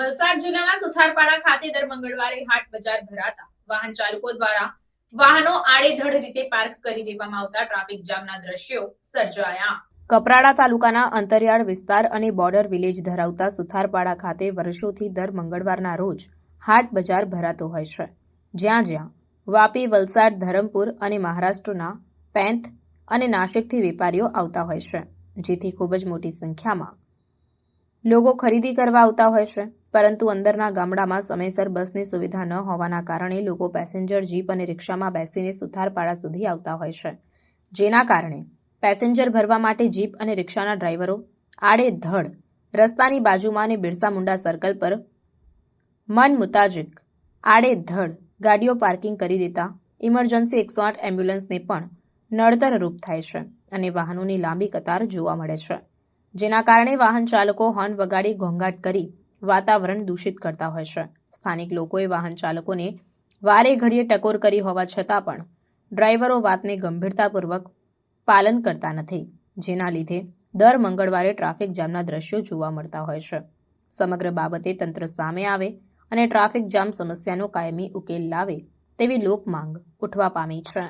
વલસાડ જિલ્લાના સુથારપાડા ખાતે દર મંગળવારે હાટ બજાર ભરાતા વાહન ચાલકો દ્વારા વાહનો આડેધડ રીતે પાર્ક કરી દેવામાં આવતા ટ્રાફિક જામના દ્રશ્યો સર્જાયા. કપરાડા તાલુકાના અંતરિયાળ વિસ્તાર અને બોર્ડર વિલેજ ધરાવતા સુથારપાડા ખાતે વર્ષોથી દર મંગળવારના રોજ હાટ બજાર ભરાતો હોય છે. જ્યાં જ્યાં વાપી, વલસાડ, ધરમપુર અને મહારાષ્ટ્રના પેંથ અને નાશિકથી વેપારીઓ આવતા હોય છે, જેથી ખૂબ જ મોટી સંખ્યામાં લોકો ખરીદી કરવા આવતા હોય છે. પરંતુ અંદરના ગામડામાં સમયસર બસની સુવિધા ન હોવાના કારણે લોકો પેસેન્જર જીપ અને રિક્ષામાં બેસીને સુથારપાડા સુધી આવતા હોય છે. જેના કારણે પેસેન્જર ભરવા માટે જીપ અને રિક્ષાના ડ્રાઈવરો આડેધડ રસ્તાની બાજુમાં અને બિરસા મુંડા સર્કલ પર મન મુતાજિક આડેધડ ગાડીઓ પાર્કિંગ કરી દેતા ઇમરજન્સી એકસો આઠ એમ્બ્યુલન્સને પણ નડતરરૂપ થાય છે અને વાહનોની લાંબી કતાર જોવા મળે છે. જેના કારણે વાહન ચાલકો હોર્ન વગાડી ઘોંઘાટ કરી વાતાવરણ દૂષિત કરતા હોય છે. સ્થાનિક લોકોએ વાહન ચાલકોને વારે ઘડીએ ટકોર કરી હોવા છતાં પણ ડ્રાઈવરો વાતને ગંભીરતાપૂર્વક પાલન કરતા નથી, જેના લીધે દર મંગળવારે ટ્રાફિક જામના દ્રશ્યો જોવા મળતા હોય છે. સમગ્ર બાબતે તંત્ર સામે આવે અને ટ્રાફિક જામ સમસ્યાનો કાયમી ઉકેલ લાવે તેવી લોક માંગ ઉઠવા પામી છે.